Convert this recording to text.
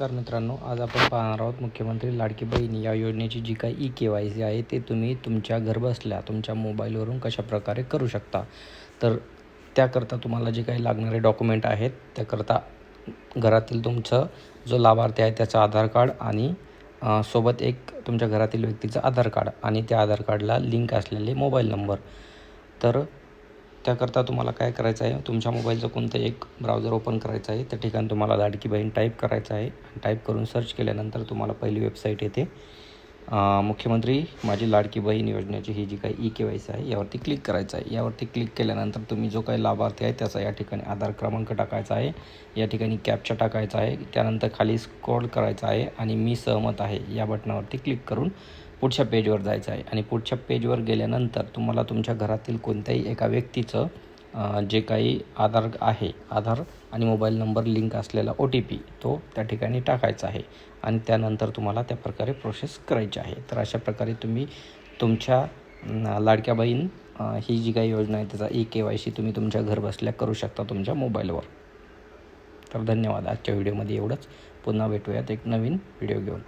नमस्कार मित्रांनो आज आपण पाहणार आहोत मुख्यमंत्री लाडकी बहीण या योजनेची जी काही ई के वाय सी आहे ते तुम्ही तुमच्या घरबसल्या तुमच्या मोबाईलवरून कशाप्रकारे करू शकता? तर त्याकरता तुम्हाला जे काही लागणारे डॉक्युमेंट आहेत त्याकरता घरातील तुमचं जो लाभार्थी आहे त्याचं आधार कार्ड आणि सोबत एक तुमच्या घरातील व्यक्तीचं आधार कार्ड आणि त्या आधार कार्डला लिंक असलेले मोबाईल नंबर. तर त्याकरता तुम्हाला काय करायचं आहे? तुमच्या मोबाईलचं कोणतं एक ब्राउझर ओपन करायचं आहे? त्या ठिकाणी तुम्हाला लाडकी बहीण टाईप करायचं आहे. टाईप करून सर्च केल्यानंतर तुम्हाला पहिली वेबसाईट येते. मुख्यमंत्री माझी लाडकी बहीण योजनेची ही जी काही ई के वाय सी आहे यावरती क्लिक करायचं आहे. यावरती क्लिक केल्यानंतर तुम्ही जो काही लाभार्थी आहे त्याचा या ठिकाणी आधार क्रमांक टाकायचा आहे. या ठिकाणी कॅपचा टाकायचा आहे. त्यानंतर खाली स्क्रॉल करायचा आहे आणि मी सहमत आहे या बटनावरती क्लिक करून पुढच्या पेजवर जायचं आहे. आणि पुढच्या पेजवर गेल्यानंतर तुम्हाला तुमच्या घरातील कोणत्याही एका व्यक्तीचं जे काही आधार आहे आधार आणि मोबाईल नंबर लिंक असलेला ओ टी पी तो त्या ठिकाणी टाकायचा आहे. आणि त्यानंतर तुम्हाला त्या प्रकारे प्रोसेस करायची आहे. तर अशा प्रकारे तुम्ही तुमच्या लाडक्या बहीण ही जी काही योजना आहे त्याचा ई के वाय सी तुम्ही तुमच्या घरबसल्या करू शकता तुमच्या मोबाईलवर. तर धन्यवाद. आजच्या व्हिडिओमध्ये एवढंच. पुन्हा भेटूयात एक नवीन व्हिडिओ घेऊन.